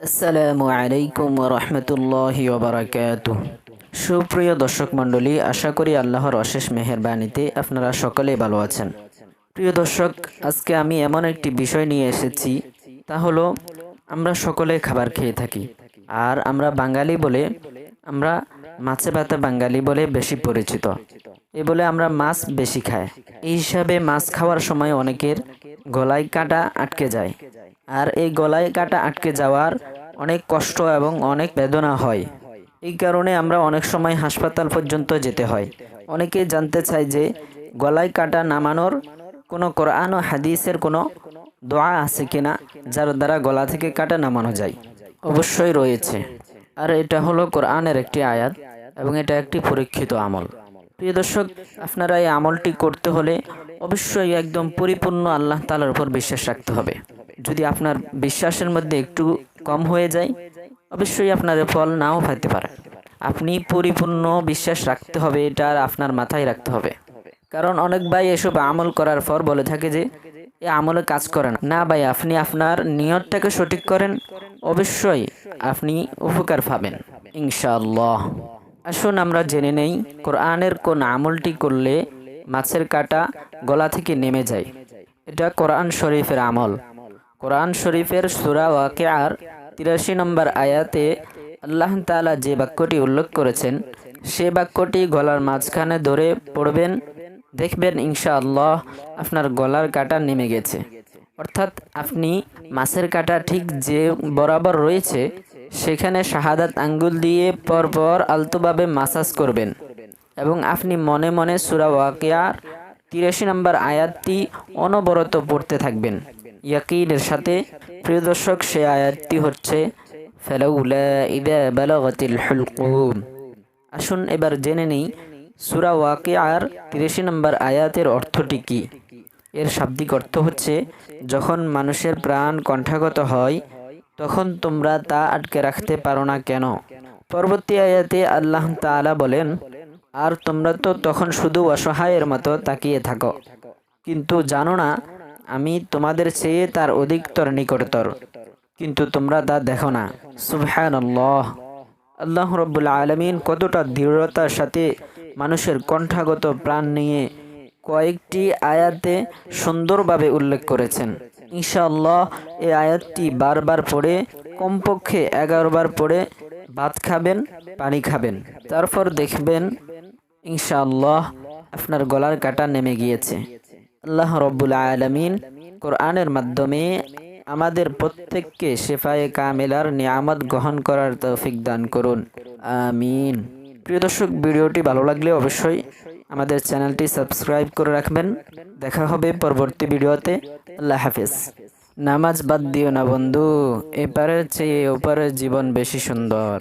আসসালামু আলাইকুম রহমতুল্লাহি ওবরাকাত সুপ্রিয় দর্শক মণ্ডলী, আশা করি আল্লাহর অশেষ মেহেরবানিতে আপনারা সকলেই ভালো আছেন। প্রিয় দর্শক, আজকে আমি এমন একটি বিষয় নিয়ে এসেছি, তা হলো আমরা সকলে খাবার খেয়ে থাকি, আর আমরা বাঙালি বলে, আমরা মাছে ভাতে বাঙালি বলে বেশি পরিচিত। এ বলে আমরা মাছ বেশি খাই। এই হিসাবে মাছ খাওয়ার সময় অনেকের গলায় কাঁটা আটকে যায়। আর এই গলায় কাটা আটকে যাওয়ার অনেক কষ্ট এবং অনেক বেদনা হয়। এই কারণে আমরা অনেক সময় হাসপাতাল পর্যন্ত যেতে হয়। অনেকে জানতে চায় যে গলায় কাটা নামানোর কোনো কোরআন ও হাদিসের কোনো দোয়া আছে কিনা, যার দ্বারা গলা থেকে কাটা নামানো যায়। অবশ্যই রয়েছে। আর এটা হলো কোরআনের একটি আয়াত এবং এটা একটি পরীক্ষিত আমল। প্রিয় দর্শক, আপনারা এই আমলটি করতে হলে অবশ্যই একদম পরিপূর্ণ আল্লাহ তালার উপর বিশ্বাস রাখতে হবে। যদি আপনার বিশ্বাসের মধ্যে একটু কম হয়ে যায়, অবশ্যই আপনার ফল নাও পাইতে পারে। আপনি পরিপূর্ণ বিশ্বাস রাখতে হবে, এটা আপনার মাথায় রাখতে হবে। কারণ অনেক ভাই এসব আমল করার পর বলে থাকে যে, এ আমলে কাজ করে না। না ভাই, আপনি আপনার নিয়তটাকে সঠিক করেন, অবশ্যই আপনি উপকার পাবেন, ইনশাআল্লাহ। আসুন আমরা জেনে নেই, কোরআনের কোন আমলটি করলে মাছের কাটা গলা থেকে নেমে যায়। এটা কোরআন শরীফের আমল। কোরআন শরীফের সুরা ওয়াকিয়ার তিরাশি নম্বর আয়াতে আল্লাহ তাআলা যে বাক্যটি উল্লেখ করেছেন, সে বাক্যটি গলার মাঝখানে ধরে পড়বেন, দেখবেন ইনশাআল্লাহ আপনার গলার কাটা নেমে গেছে। অর্থাৎ আপনি মাছের কাটা ঠিক যে বরাবর রয়েছে, সেখানে শাহাদাত আঙ্গুল দিয়ে পরপর আলতোভাবে মাসাজ করবেন এবং আপনি মনে মনে সুরা ওয়াকিয়ার তিরাশি নম্বর আয়াতটি অনবরত পড়তে থাকবেন। ইয়াকিনের সাথে প্রিয় দর্শক, সে আয়াতটি হচ্ছে আসুন এবার জেনে নিই, সুরা ওয়াকে আর তিরাশি নম্বর আয়াতের অর্থটি কী? এর শাব্দিক অর্থ হচ্ছে, যখন মানুষের প্রাণ কণ্ঠাগত হয়, তখন তোমরা তা আটকে রাখতে পারো না কেন? পরবর্তী আয়াতে আল্লাহ তাআলা বলেন, আর তোমরা তো তখন শুধু অসহায়ের মতো তাকিয়ে থাকো। কিন্তু জানো না আমি তোমাদের চেয়ে তার অধিকতর নিকটতর। কিন্তু তোমরা তা দেখো না। সুবহান আল্লাহ রব্বুল আলমিন কতটা দৃঢ়তার সাথে মানুষের কণ্ঠাগত প্রাণ নিয়ে কয়েকটি আয়াতে সুন্দরভাবে উল্লেখ করেছেন। ইনশাআল্লাহ, এই আয়াতটি বারবার পড়ে, কমপক্ষে এগারো বার পড়ে ভাত খাবেন, পানি খাবেন। তারপর দেখবেন, ইনশাআল্লাহ, আপনার গলার কাটা নেমে গিয়েছে। আল্লাহ রব্বুল আলমিন কোরআনের মাধ্যমে আমাদের প্রত্যেককে শেফায়ে কামেলার নিয়ামত গ্রহণ করার তৌফিক দান করুন। আমিন। প্রিয় দর্শক, ভিডিওটি ভালো লাগলে অবশ্যই আমাদের চ্যানেলটি সাবস্ক্রাইব করে রাখবেন। দেখা হবে পরবর্তী ভিডিওতে। আল্লাহ হাফিজ। নামাজ বাদ দিও না বন্ধু, এপারের চেয়ে ওপারের জীবন বেশি সুন্দর।